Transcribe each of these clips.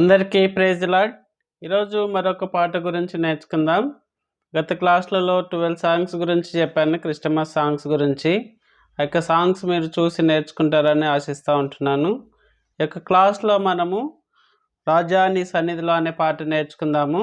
అందరికీ praise lord ఈరోజు మరొక పాట గురించి నేర్చుకుందాం. గత క్లాస్లలో ట్వెల్వ్ సాంగ్స్ గురించి చెప్పాను క్రిస్టమస్ సాంగ్స్ గురించి. ఆ యొక్క సాంగ్స్ మీరు చూసి నేర్చుకుంటారని ఆశిస్తూ ఉంటున్నాను. ఈ యొక్క క్లాస్లో మనము రాజాని సన్నిధిలో అనే పాట నేర్చుకుందాము.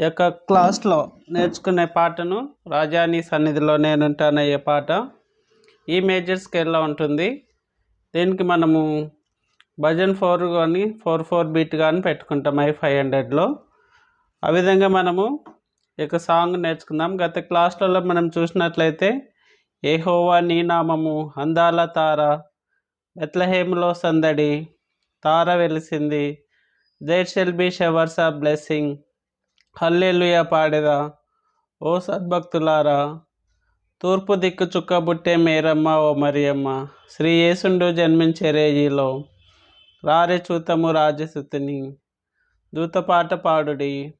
ఈ యొక్క క్లాస్లో నేర్చుకునే పాటను రాజాని సన్నిధిలో నేనుంటానయ్యే పాట. ఈ మేజర్ స్కేల్లో ఉంటుంది. దీనికి మనము భజన్ ఫోర్ కానీ ఫోర్ ఫోర్ బీట్ కానీ పెట్టుకుంటాం ఐ ఫైవ్ హండ్రెడ్లో ఆ విధంగా మనము ఇక సాంగ్ నేర్చుకుందాం. గత క్లాస్లలో మనం చూసినట్లయితే ఏహోవా నీ నామము అందాల తార బెత్లహేములో సందడి తార వెలిసింది there shall be showers a blessing hallelujah పాడేదా ఓ సద్భక్తులారా తూర్పు దిక్కు చుక్కబుట్టే మేరమ్మ ఓ మరియమ్మ శ్రీ యేసుండు జన్మించే రేజిలో రారే చూతము రాజసుతిని. దూతపాట పాడుడి.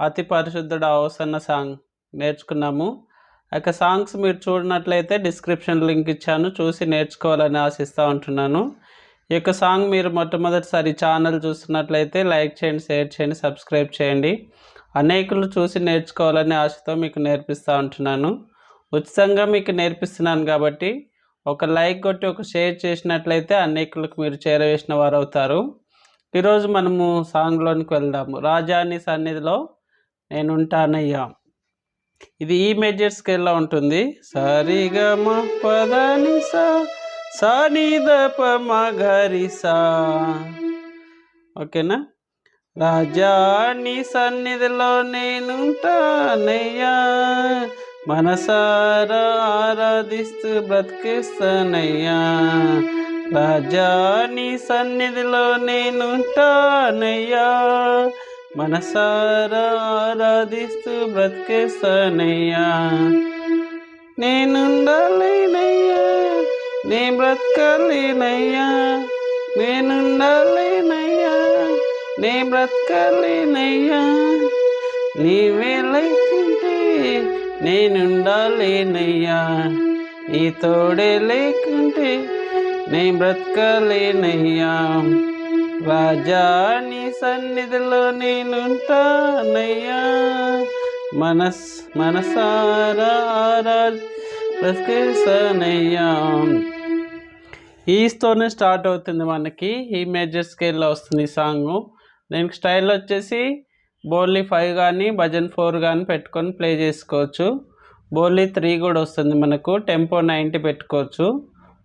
అతి పరిశుద్ధుడు అవసన్న సాంగ్ నేర్చుకున్నాము. ఇక యొక్క సాంగ్స్ మీరు చూడనట్లయితే డిస్క్రిప్షన్ లింక్ ఇచ్చాను. చూసి నేర్చుకోవాలని ఆశిస్తూ ఉంటున్నాను. ఈ యొక్క సాంగ్ మీరు మొట్టమొదటిసారి ఛానల్ చూస్తున్నట్లయితే లైక్ చేయండి షేర్ చేయండి సబ్స్క్రైబ్ చేయండి. అనేకులు చూసి నేర్చుకోవాలని ఆశతో మీకు నేర్పిస్తూ ఉంటున్నాను. ఉచితంగా మీకు నేర్పిస్తున్నాను కాబట్టి ఒక లైక్ కొట్టి ఒక షేర్ చేసినట్లయితే అనేకులకు మీరు చేరవేసిన వారు అవుతారు ఈరోజు మనము సాంగ్లోనికి వెళ్దాము. రాజాని సన్నిధిలో నేను ఉంటానయ్యా ఇది ఈ మేజర్ స్కేల్లో ఉంటుంది. సరిగమ పదని సా సనిదప మగరి సా ఓకేనా? రాజాని సన్నిధిలో నేనుంటానయ్యా. మనసారా ఆరాధిస్తూ బ్రతికిస్తానయ్యా రాజా నీ సన్నిధిలో నేనుంటానయ్యా మనసారా ఆరాధిస్తూ బ్రతికేస్తానయ్యా నేనుండాలేనయ్యా నే బ్రతకలేనయ్యా నేనుండాలేనయ్యా నే బ్రతకలేనయ్యా నీవే లేకుంటే నేనుండాలేనయ్యా. నీ తోడే లేకుంటే నేను బ్రతకలేనయ్యా. రాజా నీ సన్నిధిలో నేనుంటానయ్యా. మనస్ మనసారా బ్రతికేసానయ్యా ఈస్తోనే స్టార్ట్ అవుతుంది మనకి. ఈ మేజర్ స్కేల్లో వస్తుంది ఈ సాంగ్. దీనికి స్టైల్ వచ్చేసి బోర్లీ ఫైవ్ కానీ భజన్ ఫోర్ కానీ పెట్టుకొని ప్లే చేసుకోవచ్చు. బోర్లీ త్రీ కూడా వస్తుంది మనకు టెంపో నైంటీ పెట్టుకోవచ్చు.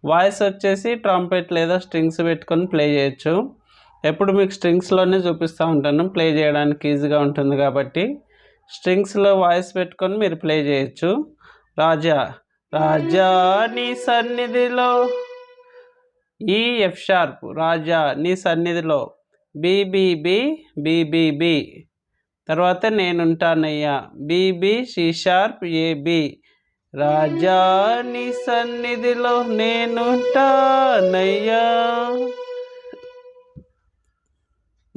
వాయిస్ వచ్చేసి ట్రంపెట్ లేదా స్ట్రింగ్స్ పెట్టుకొని ప్లే చేయొచ్చు. ఎప్పుడు మీకు స్ట్రింగ్స్లోనే చూపిస్తూ ఉంటాను ప్లే చేయడానికి ఈజీగా ఉంటుంది కాబట్టి. స్ట్రింగ్స్లో వాయిస్ పెట్టుకొని మీరు ప్లే చేయొచ్చు. రాజా రాజా నీ సన్నిధిలో. ఈ ఎఫ్ షార్ప్ రాజా నీ సన్నిధిలో. B B B B B B తర్వాత నేనుంటానయ్యా. B B C sharp A B రాజా నీ సన్నిధిలో నేనుంటానయ్యా.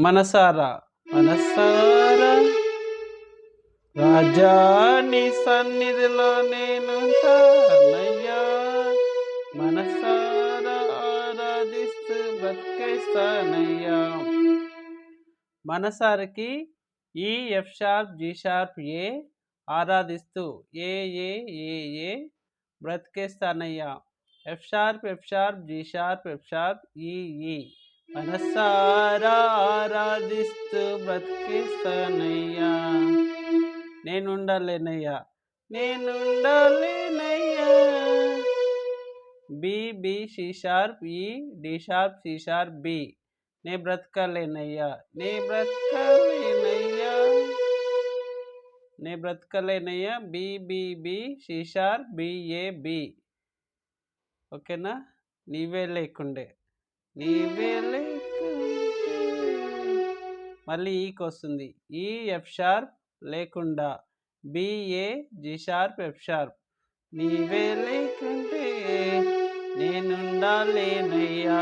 మనసారా? మనసారా? రాజా నీ సన్నిధిలో నేనుంటానయ్యా. మనసారా? ఆరాధిస్తూ బతికేస్తానయ్యా. మనసారికి E F sharp G sharp A ఆరాధిస్తూ A A A A బ్రతికేస్తానయ్యా F sharp F sharp G sharp F sharp E E మనసారా ఆరాధిస్తూ బ్రతికేస్తానయ్యా నేనుండాలేనయ్యా నేనుండాలేనయ్యా B B C sharp E D sharp C sharp B నే బ్రతకలేనయ్యా నే బ్రతకలేనయ్యా నే బ్రతకలేనయ్యా. బీబీబీ సిషార్ బిఏబి ఓకేనా? నీవే లేకుండే. నీవే మళ్ళీ ఈకి వస్తుంది ఈ ఎఫ్ షార్ప్ లేకుండా. B A G sharp F sharp. నీవే లేకుంటే నేనుండాలేనయ్యా.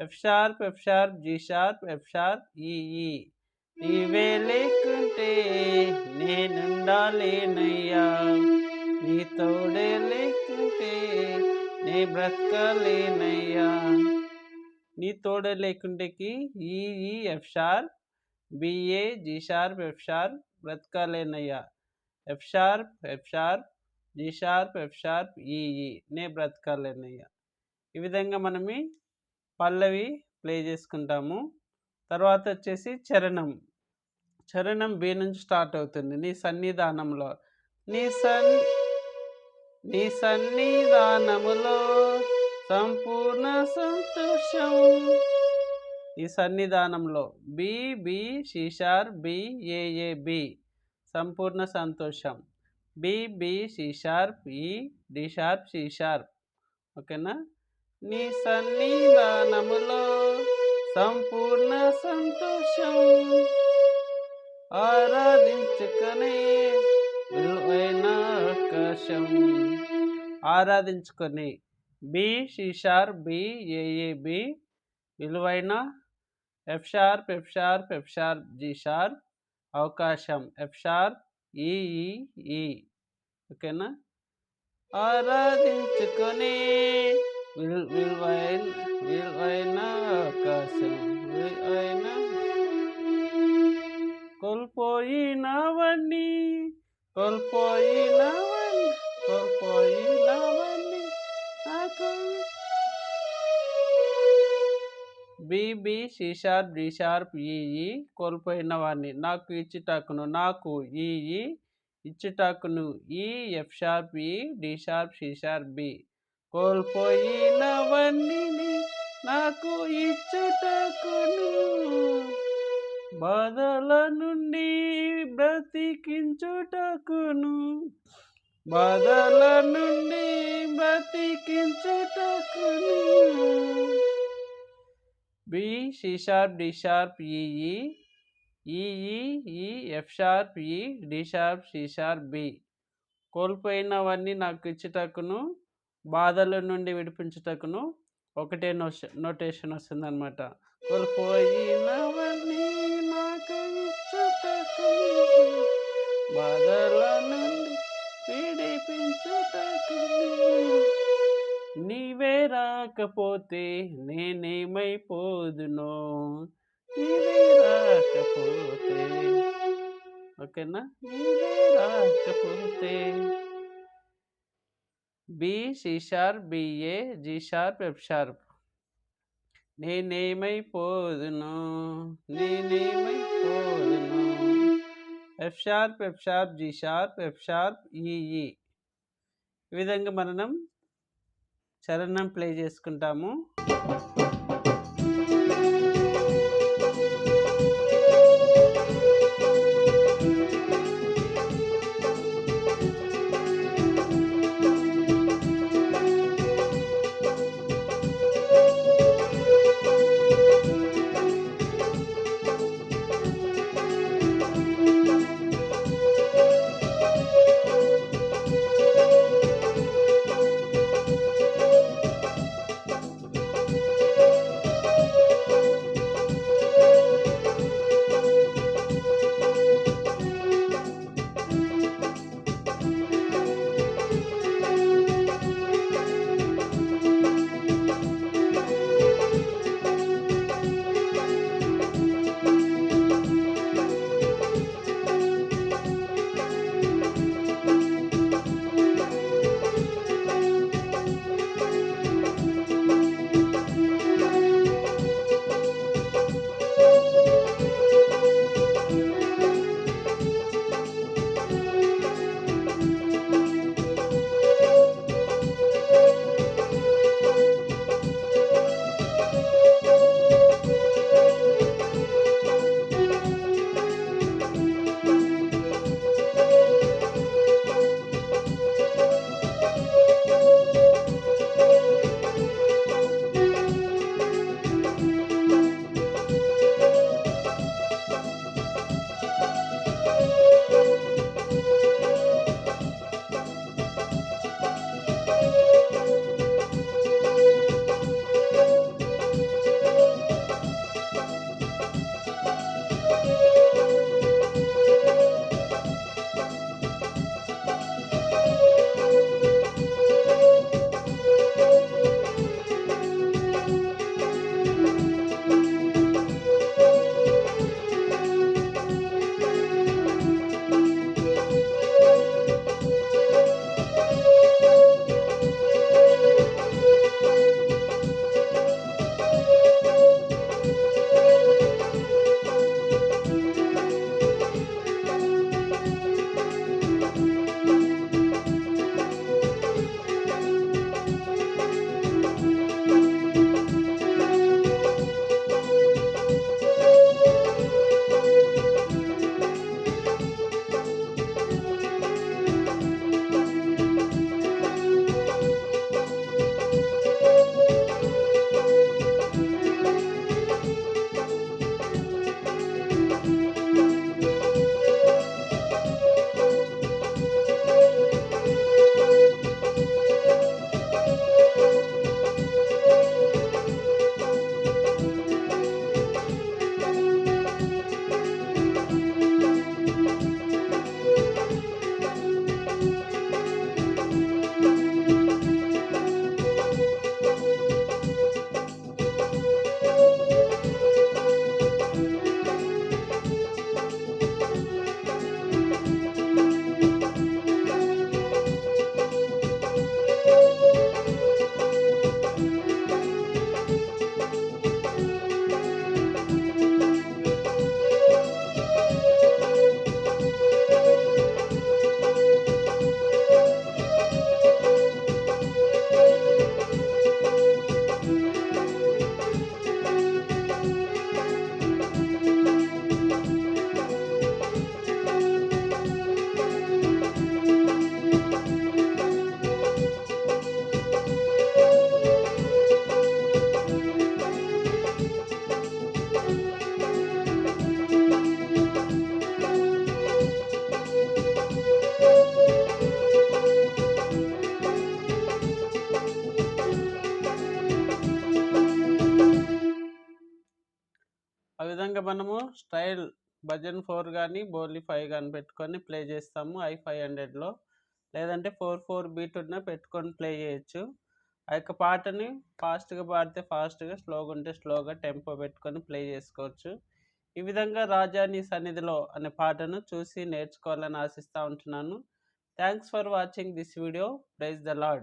F sharp F sharp G sharp F sharp E E నీవే లేకుంటే నేనుండాలేనయ్యా. నీ తోడే లేకుంటే నే బ్రతకలేనయ్యా. నీ తోడే లేకుంటేకి E E F sharp F sharp B A G sharp F sharp బ్రతకాలేనయ్యా. F sharp F sharp G sharp F sharp E E నే బ్రతకాలేనయ్యా. ఈ విధంగా మనమి పల్లవి ప్లే చేసుకుంటాము. తర్వాత వచ్చేసి చరణం. చరణం బి నుంచి స్టార్ట్ అవుతుంది. నీ సన్నిధానంలో. నీ సన్ నీ సన్నిధానములో సంపూర్ణ సంతోషం. ఈ సన్నిధానంలో B B C sharp B A B. సంపూర్ణ సంతోషం. బి బి షీషార్ప్ ఈ డి షార్ప్ సి షార్ప్. ఓకేనా? నీ సన్నిధానములో సంపూర్ణ సంతోషం. ఆరాధించుకొని విలువైన ఆకాశం. ఆరాధించుకొని B C sharp B A A B విలువైన F sharp F sharp F sharp G sharp. అవకాశం F sharp E E E ఓకేనా? ఆరాధించుకొని విల్ విలువైన విలువైన అవకాశం విలువైన కోల్పోయినవన్నీ కోల్పోయినవన్నీ కోల్పోయినవన్నీ నాకు. B B C sharp E E కోల్పోయినవాన్ని నాకు ఇచ్చుటకును నాకు E E ఇచ్చుటకును E F sharp E D sharp C sharp B కోల్పోయినవన్నీ నాకు ఇచ్చుటకును బాధల నుండి బ్రతికించుటకును. బాధల నుండి బ్రతికించుటకును B C sharp D sharp E E E E E F sharp E D sharp C sharp B. కోల్పోయినవన్నీ నాకు ఇచ్చుటకును. బాధల నుండి విడిపించుటకును ఒకటే నోష నోటేషన్ వస్తుంది అనమాట కోల్పోయినవన్నీ నాకు బాధల నుండి విడిపించుటకును నీవే రాకపోతే నేనేమైపోదునో? నీవే రాకపోతే. ఓకేనా? నీవే రాకపోతే B C sharp B A G sharp F sharp నేనేమైపోదును నేనేమైపోదును F sharp F sharp G sharp F sharp E E ఈ విధంగా మనం చరణం ప్లే చేసుకుంటాము. ఆ విధంగా మనము స్టైల్ భజన్ ఫోర్ కానీ బోర్లీ ఫైవ్ కానీ పెట్టుకొని ప్లే చేస్తాము. ఐ ఫైవ్ హండ్రెడ్లో లేదంటే ఫోర్ ఫోర్ బీట్ ఉన్న పెట్టుకొని ప్లే చేయొచ్చు. ఆ యొక్క పాటని ఫాస్ట్గా పాడితే ఫాస్ట్గా స్లోగా ఉంటే స్లోగా టెంపో పెట్టుకొని ప్లే చేసుకోవచ్చు. ఈ విధంగా రాజాని సన్నిధిలో అనే పాటను చూసి నేర్చుకోవాలని ఆశిస్తూ ఉంటున్నాను. Thanks for watching this video. Praise the lord